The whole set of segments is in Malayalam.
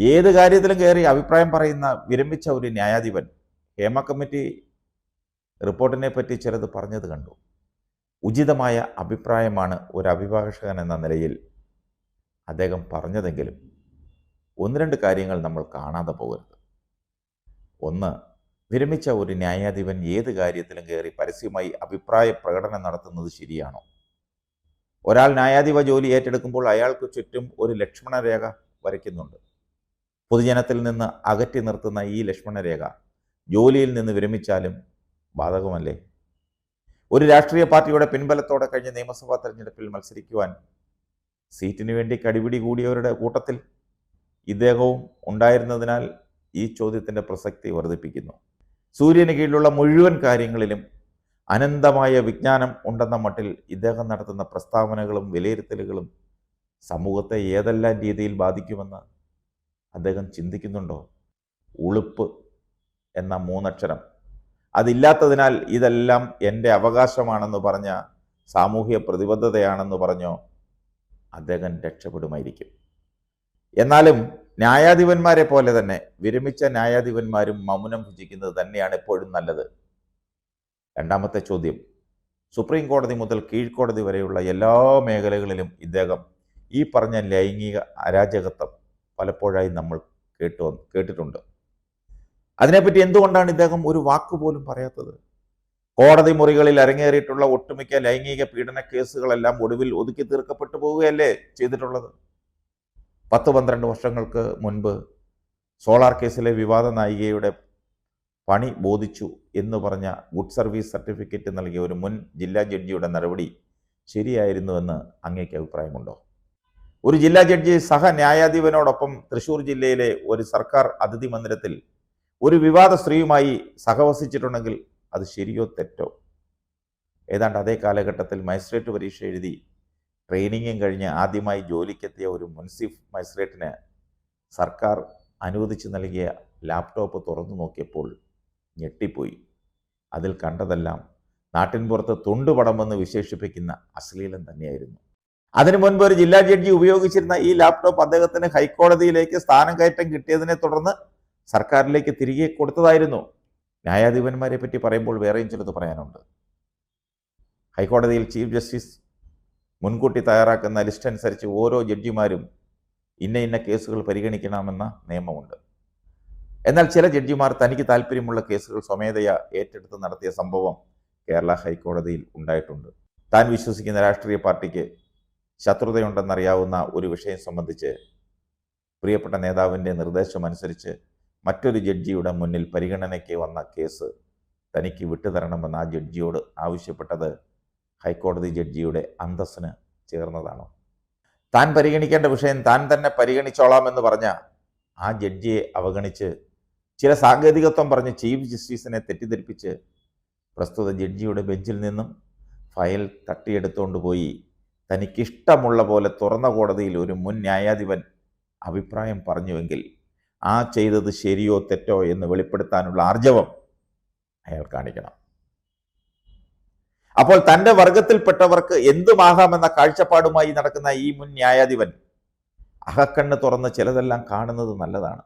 ഏത് കാര്യത്തിലും കയറി അഭിപ്രായം പറയുന്ന വിരമിച്ച ഒരു ന്യായാധിപൻ. ഹേമ കമ്മിറ്റി റിപ്പോർട്ടിനെ പറ്റി ചിലത് പറഞ്ഞത് കണ്ടു. ഉചിതമായ അഭിപ്രായമാണ് ഒരു അഭിഭാഷകൻ എന്ന നിലയിൽ അദ്ദേഹം പറഞ്ഞതെങ്കിലും ഒന്ന് രണ്ട് കാര്യങ്ങൾ നമ്മൾ കാണാതെ പോകരുത്. ഒന്ന് വിരമിച്ച ഒരു ന്യായാധിപൻ ഏത് കാര്യത്തിലും കയറി പരസ്യമായി അഭിപ്രായ പ്രകടനം നടത്തുന്നത് ശരിയാണോ? ഒരാൾ ന്യായാധിപ ജോലി ഏറ്റെടുക്കുമ്പോൾ അയാൾക്ക് ചുറ്റും ഒരു ലക്ഷ്മണരേഖ വരയ്ക്കുന്നുണ്ട്. പൊതുജനത്തിൽ നിന്ന് അകറ്റി നിർത്തുന്ന ഈ ലക്ഷ്മണരേഖ ജോലിയിൽ നിന്ന് വിരമിച്ചാലും ബാധകമല്ലേ? ഒരു രാഷ്ട്രീയ പാർട്ടിയുടെ പിൻബലത്തോടെ കഴിഞ്ഞ നിയമസഭാ തെരഞ്ഞെടുപ്പിൽ മത്സരിക്കുവാൻ സീറ്റിനു വേണ്ടി കടിപിടി കൂടിയവരുടെ കൂട്ടത്തിൽ ഇദ്ദേഹവും ഉണ്ടായിരുന്നതിനാൽ ഈ ചോദ്യത്തിന്റെ പ്രസക്തി വർദ്ധിപ്പിക്കുന്നു. സൂര്യന് കീഴിലുള്ള മുഴുവൻ കാര്യങ്ങളിലും അനന്തമായ വിജ്ഞാനം ഉണ്ടെന്ന മട്ടിൽ ഇദ്ദേഹം നടത്തുന്ന പ്രസ്താവനകളും വിലയിരുത്തലുകളും സമൂഹത്തെ ഏതെല്ലാം രീതിയിൽ ബാധിക്കുമെന്ന് അദ്ദേഹം ചിന്തിക്കുന്നുണ്ടോ? ഉളുപ്പ് എന്ന മൂന്നക്ഷരം. അതില്ലാത്തതിനാൽ ഇതെല്ലാം എന്റെ അവകാശമാണെന്ന് പറഞ്ഞ സാമൂഹ്യ പ്രതിബദ്ധതയാണെന്ന് പറഞ്ഞോ? അദ്ദേഹം രക്ഷപ്പെടുമായിരിക്കും. എന്നാലും ന്യായാധിപന്മാരെ പോലെ തന്നെ വിരമിച്ച ന്യായാധിപന്മാരും മൗനം ഭുജിക്കുന്നത് തന്നെയാണ് എപ്പോഴും നല്ലത്. രണ്ടാമത്തെ ചോദ്യം. സുപ്രീം കോടതി മുതൽ കീഴ്ക്കോടതി വരെയുള്ള എല്ലാ മേഖലകളിലും ഇദ്ദേഹം ഈ പറഞ്ഞ ലൈംഗിക അരാജകത്വം പലപ്പോഴായി നമ്മൾ കേട്ടു കേട്ടിട്ടുണ്ട്. അതിനെപ്പറ്റി എന്തുകൊണ്ടാണ് ഇദ്ദേഹം ഒരു വാക്ക് പോലും പറയാത്തത്? കോടതി മുറികളിൽ അരങ്ങേറിയിട്ടുള്ള ഒട്ടുമിക്ക ലൈംഗിക പീഡന കേസുകളെല്ലാം ഒടുവിൽ ഒതുക്കി തീർക്കപ്പെട്ടു പോവുകയല്ലേ ചെയ്തിട്ടുള്ളത്? പത്ത് പന്ത്രണ്ട് വർഷങ്ങൾക്ക് മുൻപ് സോളാർ കേസിലെ വിവാദ നായികയുടെ പണി ബോധിച്ചു എന്ന് പറഞ്ഞ ഗുഡ് സർവീസ് സർട്ടിഫിക്കറ്റ് നൽകിയ ഒരു മുൻ ജില്ലാ ജഡ്ജിയുടെ നടപടി ശരിയായിരുന്നുവെന്ന് അങ്ങേക്ക് അഭിപ്രായമുണ്ടോ? ഒരു ജില്ലാ ജഡ്ജി സഹ ന്യായാധിപനോടൊപ്പം തൃശൂർ ജില്ലയിലെ ഒരു സർക്കാർ അതിഥി മന്ദിരത്തിൽ ഒരു വിവാദ സ്ത്രീയുമായി സഹവസിച്ചിട്ടുണ്ടെങ്കിൽ അത് ശരിയോ തെറ്റോ? ഏതാണ്ട് അതേ കാലഘട്ടത്തിൽ മജിസ്ട്രേറ്റ് പരീക്ഷ എഴുതി ട്രെയിനിങ്ങും കഴിഞ്ഞ് ആദ്യമായി ജോലിക്കെത്തിയ ഒരു മുൻസിഫ് മജിസ്ട്രേറ്റിന് സർക്കാർ അനുവദിച്ചു നൽകിയ ലാപ്ടോപ്പ് തുറന്നു നോക്കിയപ്പോൾ ഞെട്ടിപ്പോയി. അതിൽ കണ്ടതെല്ലാം നാട്ടിൻപുറത്ത് തുണ്ടുപടമെന്ന് വിശേഷിപ്പിക്കുന്ന അശ്ലീലം തന്നെയായിരുന്നു. അതിനു മുൻപ് ഒരു ജില്ലാ ജഡ്ജി ഉപയോഗിച്ചിരുന്ന ഈ ലാപ്ടോപ്പ് അദ്ദേഹത്തിന് ഹൈക്കോടതിയിലേക്ക് സ്ഥാനം കയറ്റം കിട്ടിയതിനെ തുടർന്ന് സർക്കാരിലേക്ക് തിരികെ കൊടുത്തതായിരുന്നു. ന്യായാധിപന്മാരെ പറ്റി പറയുമ്പോൾ വേറെയും ചിലത് പറയാനുണ്ട്. ഹൈക്കോടതിയിൽ ചീഫ് ജസ്റ്റിസ് മുൻകൂട്ടി തയ്യാറാക്കുന്ന ലിസ്റ്റ് അനുസരിച്ച് ഓരോ ജഡ്ജിമാരും ഇന്ന ഇന്ന കേസുകൾ പരിഗണിക്കണമെന്ന നിയമമുണ്ട്. എന്നാൽ ചില ജഡ്ജിമാർ തനിക്ക് താല്പര്യമുള്ള കേസുകൾ സ്വമേധയാ ഏറ്റെടുത്ത് നടത്തിയ സംഭവം കേരള ഹൈക്കോടതിയിൽ ഉണ്ടായിട്ടുണ്ട്. താൻ വിശ്വസിക്കുന്ന രാഷ്ട്രീയ പാർട്ടിക്ക് ശത്രുതയുണ്ടെന്നറിയാവുന്ന ഒരു വിഷയം സംബന്ധിച്ച് പ്രിയപ്പെട്ട നേതാവിന്റെ നിർദ്ദേശമനുസരിച്ച് മറ്റൊരു ജഡ്ജിയുടെ മുന്നിൽ പരിഗണനയ്ക്ക് വന്ന കേസ് തനിക്ക് വിട്ടുതരണമെന്ന് ആ ജഡ്ജിയോട് ആവശ്യപ്പെട്ടത് ഹൈക്കോടതി ജഡ്ജിയുടെ അന്തസ്സിന് ചേർന്നതാണോ? താൻ പരിഗണിക്കേണ്ട വിഷയം താൻ തന്നെ പരിഗണിച്ചോളാമെന്ന് പറഞ്ഞ ആ ജഡ്ജിയെ അവഗണിച്ച് ചില സാങ്കേതികത്വം പറഞ്ഞ് ചീഫ് ജസ്റ്റിസിനെ തെറ്റിദ്ധരിപ്പിച്ച് പ്രസ്തുത ജഡ്ജിയുടെ ബെഞ്ചിൽ നിന്നും ഫയൽ തട്ടിയെടുത്തുകൊണ്ട് പോയി തനിക്കിഷ്ടമുള്ള പോലെ തുറന്ന കോടതിയിൽ ഒരു മുൻ ന്യായാധിപൻ അഭിപ്രായം പറഞ്ഞുവെങ്കിൽ ആ ചെയ്തത് ശരിയോ തെറ്റോ എന്ന് വെളിപ്പെടുത്താനുള്ള ആർജവം അയാൾ കാണിക്കണം. അപ്പോൾ തന്റെ വർഗത്തിൽപ്പെട്ടവർക്ക് എന്തുമാകാമെന്ന കാഴ്ചപ്പാടുമായി നടക്കുന്ന ഈ മുൻ ന്യായാധിപൻ അഹക്കണ്ണ് തുറന്ന് ചിലതെല്ലാം കാണുന്നത് നല്ലതാണ്.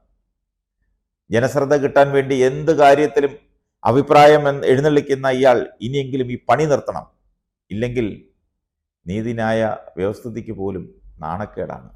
ജനശ്രദ്ധ കിട്ടാൻ വേണ്ടി എന്ത് കാര്യത്തിലും അഭിപ്രായം എഴുന്നള്ളിക്കുന്ന ഇയാൾ ഇനിയെങ്കിലും ഈ പണി നിർത്തണം. ഇല്ലെങ്കിൽ നീതിന്യായ വ്യവസ്ഥിതിക്ക് പോലും നാണക്കേടാണ്.